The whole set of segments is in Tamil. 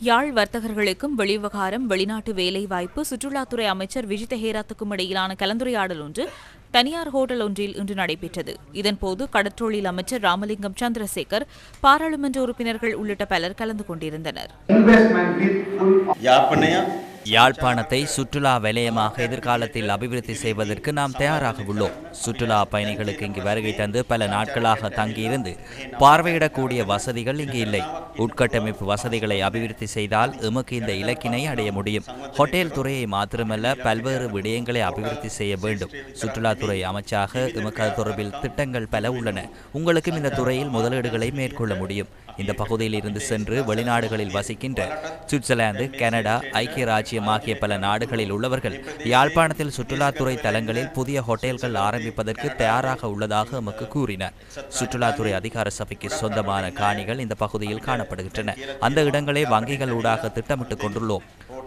யாழ் வர்த்தகர்களுக்கும் வெளிவிவகாரம் வெளிநாட்டு வேலை வாய்ப்பு சுற்றுலாத்துறை அமைச்சர் விஜித ஹேராத்துக்கும் இடையிலான கலந்துரையாடல் ஒன்று தனியார் ஹோட்டல் ஒன்றில் இன்று நடைபெற்றது. இதன்போது கடற்றொழில் அமைச்சர் ராமலிங்கம் சந்திரசேகர் பாராளுமன்ற உறுப்பினர்கள் உள்ளிட்ட பலர் கலந்து கொண்டிருந்தனர். யாழ்ப்பாணத்தை சுற்றுலா வலயமாக எதிர்காலத்தில் அபிவிருத்தி செய்வதற்கு நாம் தயாராக உள்ளோம். சுற்றுலா பயணிகளுக்கு இங்கு வருகை தந்து பல நாட்களாக தங்கியிருந்து பார்வையிடக்கூடிய வசதிகள் இங்கு இல்லை. உட்கட்டமைப்பு வசதிகளை அபிவிருத்தி செய்தால் எமக்கு இந்த இலக்கினை அடைய முடியும். ஹோட்டல் துறையை மாத்திரமல்ல பல்வேறு விடயங்களை அபிவிருத்தி செய்ய வேண்டும். சுற்றுலாத்துறை அமைச்சாக எமக்கு அது தொடர்பில் திட்டங்கள் பல உள்ளன. உங்களுக்கும் இந்த துறையில் முதலீடுகளை மேற்கொள்ள முடியும். இந்த பகுதியில் இருந்து சென்று வெளிநாடுகளில் வசிக்கின்ற சுவிட்சர்லாந்து கனடா ஐக்கிய ராஜ்யம் ஆகிய பல நாடுகளில் உள்ளவர்கள் யாழ்ப்பாணத்தில் சுற்றுலாத்துறை தலங்களில் புதிய ஹோட்டல்கள் ஆரம்பிப்பதற்கு தயாராக உள்ளதாக எமக்கு கூறினர். சுற்றுலாத்துறை அதிகார சபைக்கு சொந்தமான காணிகள் இந்த பகுதியில் காணப்படுகின்றன. அந்த இடங்களை வங்கிகள் ஊடாக திட்டமிட்டுக் கொண்டுள்ளோம்.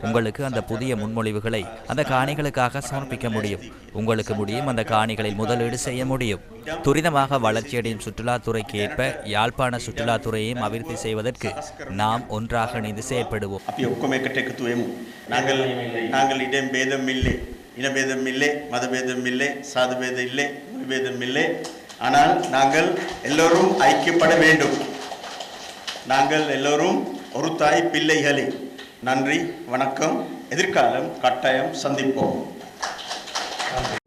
உங்களுக்கு அந்த புதிய முன்மொழிவுகளை அந்த காணிகளுக்காக சமர்ப்பிக்க முடியும். உங்களுக்கு முடியும் அந்த காணிகளில் முதலீடு செய்ய முடியும். துரிதமாக வளர்ச்சியடையும் சுற்றுலாத்துறைக்கு ஏற்ப யாழ்ப்பாண சுற்றுலாத்துறையையும் அபிவிருத்தி செய்வதற்கு நாம் ஒன்றாக இணைந்து செயல்படுவோம் நாங்கள் நாங்கள் இடம் பேதம் இல்லை இனபேதம் இல்லை மதபேதம் இல்லை சாதுபேதம் இல்லை மொழிபேதம் இல்லை. ஆனால் நாங்கள் எல்லோரும் ஐக்கியப்பட வேண்டும். நாங்கள் எல்லோரும் ஒரு தாய் பிள்ளைகளே. நன்றி வணக்கம். எதிர்காலம் கட்டாயம் சந்திப்போம். நன்றி.